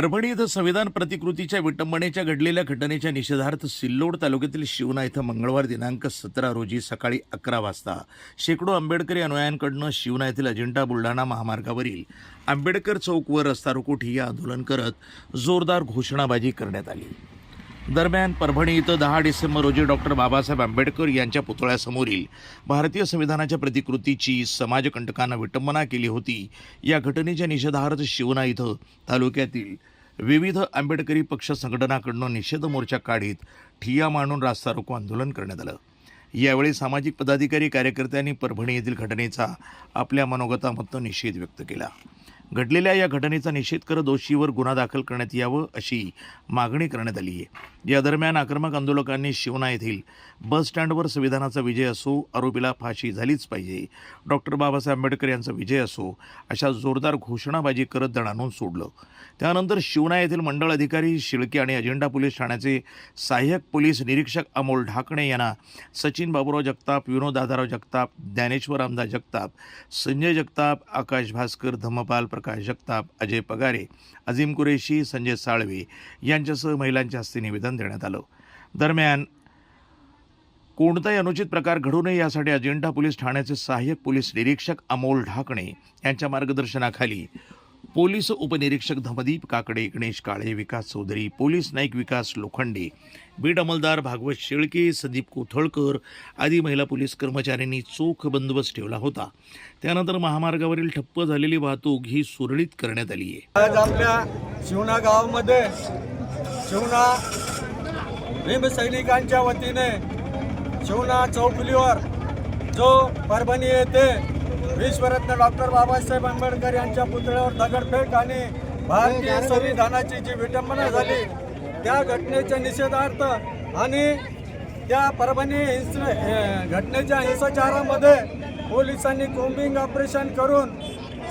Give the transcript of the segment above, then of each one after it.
परभणी इथं संविधान प्रतिकृतीच्या विटंबनेच्या घडलेल्या घटनेच्या निषेधार्थ सिल्लोड तालुक्यातील शिवना इथं मंगळवार दिनांक सतरा रोजी सकाळी अकरा वाजता शेकडो आंबेडकरी अनुयायांकडनं शिवना येथील अजिंठा बुलढाणा महामार्गावरील आंबेडकर चौकवर रस्ता रोको ठिय्या आंदोलन करत जोरदार घोषणाबाजी करण्यात आली. दरम्यान परभणी इथं दहा डिसेंबर रोजी डॉक्टर बाबासाहेब आंबेडकर यांच्या पुतळ्यासमोरील भारतीय संविधानाच्या प्रतिकृतीची समाजकंटकांना विटंबना केली होती. या घटनेच्या निषेधार्थ शिवना इथं तालुक्यातील विविध आंबेडकरी पक्ष संघटनाकडून निषेध मोर्चा काढीत ठिय्या मांडून रास्ता रोको आंदोलन करण्यात आलं. यावेळी सामाजिक पदाधिकारी कार्यकर्त्यांनी परभणी येथील घटनेचा आपल्या मनोगतामधून निषेध व्यक्त केला. घडलेल्या या घटनेचा निषेध करत दोषीवर गुन्हा दाखल करण्यात यावं अशी मागणी करण्यात आली आहे. या दरम्यान आक्रमक आंदोलकांनी शिवना येथील बस स्टँडवर संविधानाचा विजय असो आरोपीला फाशी झालीच पाहिजे. डॉक्टर बाबासाहेब आंबेडकर यांचा विजय असो अशा जोरदार घोषणाबाजी करत दणानून सोडलं. त्यानंतर शिवना येथील मंडळ अधिकारी शिळके आणि अजिंठा पोलीस ठाण्याचे सहाय्यक पोलीस निरीक्षक अमोल ढाकणे यांना सचिन बाबुराव जगताप विनोद दादाराव जगताप ज्ञानेश्वर आमदा जगताप संजय जगताप आकाश भास्कर धम्मपाल प्रकाश जगताप अजय पगारे अजिम कुरेशी संजय साळवे यांच्यासह महिलांच्या हस्ते निवेदन देण्यात आलं. दरम्यान कोणताही अनुचित प्रकार घडू नये यासाठी अजिंठा पोलीस ठाण्याचे सहाय्यक पोलीस निरीक्षक अमोल ढाकणे यांच्या मार्गदर्शनाखाली पोलीस उपनिरीक्षक धमदीप काकडे गणेश काळे विकास चौधरी पोलीस नाईक विकास लोखंडे बीड अंमलदार भागवत शेळके संदीप कोथळकर आदी महिला पोलीस कर्मचाऱ्यांनी चोख बंदोबस्त ठेवला होता. त्यानंतर महामार्गावरील ठप्प झालेली वाहतूक ही सुरळीत करण्यात आली आहे. आज आपल्या शिवना गावामध्ये शिवना भीमसैनिकांच्या वतीने शिवना चौफुलीवर जो परभणी येथे विश्वरत्न डॉक्टर बाबासाहेब आंबेडकर यांच्या पुतळ्यावर दगडफेक आणि भारतीय संविधानाची जी विटंबना झाली त्या घटनेच्या निषेधार्थ आणि त्या परभणी हिंस घटनेच्या हिंसाचारामध्ये पोलिसांनी कोम्बिंग ऑपरेशन करून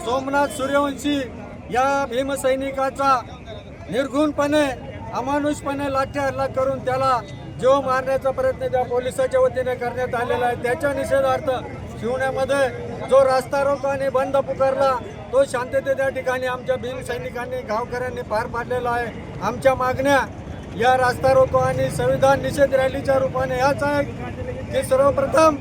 सोमनाथ सूर्यवंशी या भीमसैनिकाचा निर्घुणपणे अमानुषपणे लाठी हल्ला करून त्याला जीव मारण्याचा प्रयत्न त्या पोलिसाच्या वतीने करण्यात आलेला आहे. त्याच्या निषेधार्थ शिवण्यामध्ये जो रास्ता रोको आणि बंद पुकारला तो शांतते त्या ठिकाणी आमच्या भीम सैनिकांनी गावकऱ्यांनी पार पाडलेला आहे. आमच्या मागण्या या रास्ता रोको आणि संविधान निषेध रॅलीच्या रूपाने याच आहे की सर्वप्रथम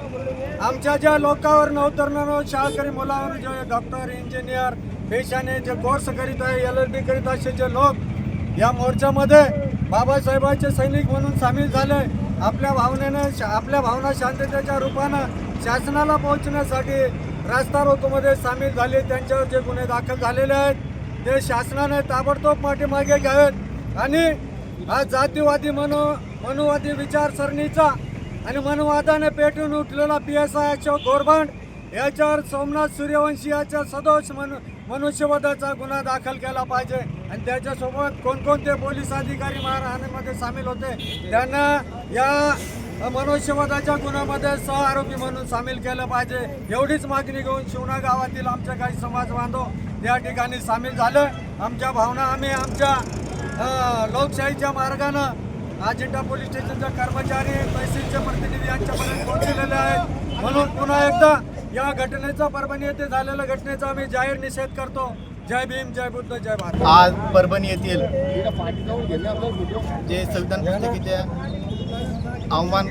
आमच्या ज्या लोकांवर नवतरुणांवर शाळकरी मुलांवर जे डॉक्टर इंजिनियर पेशाने जे कोर्स करीत आहे एल एल डी करीत असे जे लोक या मोर्चामध्ये बाबासाहेबांचे सैनिक म्हणून सामील झाले. आपल्या भावनेनं आपल्या भावना शांततेच्या रूपानं शासनाला पोहोचण्यासाठी रस्ता रोकोमध्ये सामील झाले. त्यांच्यावर जे गुन्हे दाखल झालेले आहेत ते शासनाने ताबडतोब पाठीमागे घ्यावेत. आणि हा जातीवादी मनो मनुवादी विचारसरणीचा आणि मनुवादाने पेटून उठलेला P S I Ashok Gorband याच्यावर सोमनाथ सूर्यवंशी याच्या सदोष मनु मनुष्यवधाचा गुन्हा दाखल केला पाहिजे. आणि त्याच्यासोबत कोणकोणते पोलीस अधिकारी मारहाणीमध्ये सामील होते त्यांना या मनुष्यवधाच्या गुन्ह्यामध्ये सह आरोपी म्हणून सामील केलं पाहिजे. एवढीच मागणी घेऊन शिवना गावातील आमच्या काही समाज बांधव या ठिकाणी सामील झालं. आमच्या भावना आम्ही आमच्या लोकशाहीच्या मार्गानं अजिंठा पोलीस स्टेशनचे कर्मचारी तहसीलचे प्रतिनिधी यांच्यापर्यंत पोहोचलेले आहेत. म्हणून पुन्हा एकदा या घटनेचा परभणी येथे झालेल्या घटनेचा आम्ही जाहीर निषेध करतो. जय भीम जय बुद्ध जय भारत. आज परभणी येथील जे संविधान पुस्तकीच्या आव्हान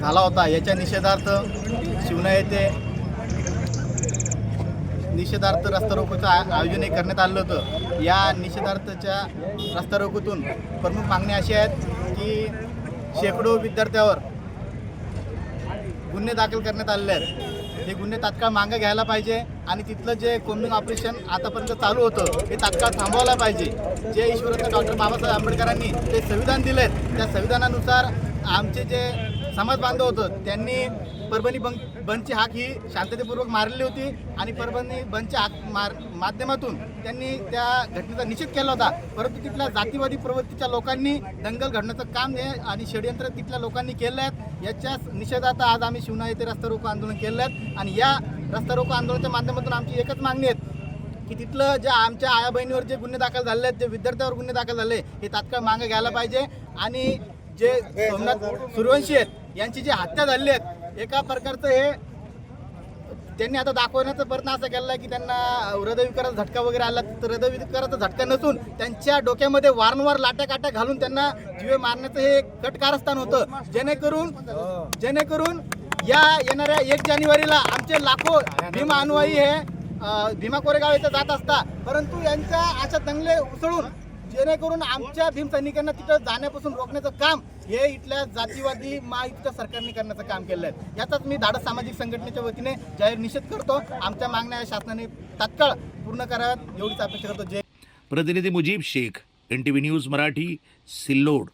झाला होता. याच्या निषेधार्थ शिवना येथे निषेधार्थ रस्ता रोकोचं आयोजन हे करण्यात आलं होतं. या निषेधार्थच्या रस्ता रोकोतून प्रमुख मागण्या अशी आहेत की शेकडो विद्यार्थ्यावर गुन्हे दाखल करण्यात आलेले आहेत. हे गुन्हे तात्काळ मागं घ्यायला पाहिजे आणि तिथलं जे कोम्बिंग ऑपरेशन आतापर्यंत चालू होतं हे तात्काळ थांबवायला पाहिजे. जे ईश्वरत्न डॉक्टर बाबासाहेब आंबेडकरांनी ते संविधान दिलेत त्या संविधानानुसार आमचे जे समाज बांधव होतं त्यांनी परभणी बंद बंदची हाक ही शांततेपूर्वक मारलेली होती आणि परभणी बंदच्या हाक मार माध्यमातून त्यांनी त्या घटनेचा निषेध केला होता. परंतु तिथल्या जातीवादी प्रवृत्तीच्या लोकांनी दंगल घडण्याचं काम हे आणि षडयंत्र तिथल्या लोकांनी केलं आहेत याच्या निषेधात आज आम्ही शिवना येथे रस्ता रोको आंदोलन केलं आहे आणि या रस्ता रोको आंदोलनाच्या माध्यमातून आमची एकच मागणी आहे की तिथलं जे आमच्या आया बहिणीवर जे गुन्हे दाखल झाले आहेत जे विद्यार्थ्यावर गुन्हे दाखल झाले हे तात्काळ मागं घ्यायला पाहिजे आणि जे सोमनाथ सूर्यवंशी आहेत यांची जी हत्या झाली आहेत एका प्रकारचं हे त्यांनी आता दाखवण्याचा प्रयत्न असा केला की त्यांना हृदयविकाराचा झटका वगैरे आला तर हृदयविकाराचा झटका नसून त्यांच्या डोक्यामध्ये वारंवार लाट्या काट्या घालून त्यांना जीवे मारण्याचं हे कट कारस्थान होतं. जेणेकरून जेणेकरून या येणाऱ्या एक जानेवारीला आमचे लाखो भीमा अनुयायी हे भीमा कोरेगाव इथं जात असता परंतु यांच्या अशा दंगले उसळून जेणेकरून आमच्या भीमसैनिकांना तिथं जाण्यापासून रोखण्याचं काम हे इथल्या जातीवादी महायुतीच्या सरकारने करण्याचं काम केलं आहे. याचाच मी धाडस सामाजिक संघटनेच्या वतीने जाहीर निषेध करतो. आमच्या मागण्या शासनाने तात्काळ पूर्ण कराव्यात. एवढीच अपेक्षा करतो. जय प्रतिनिधी Mujeeb Shaikh N T V news Marathi Sillod.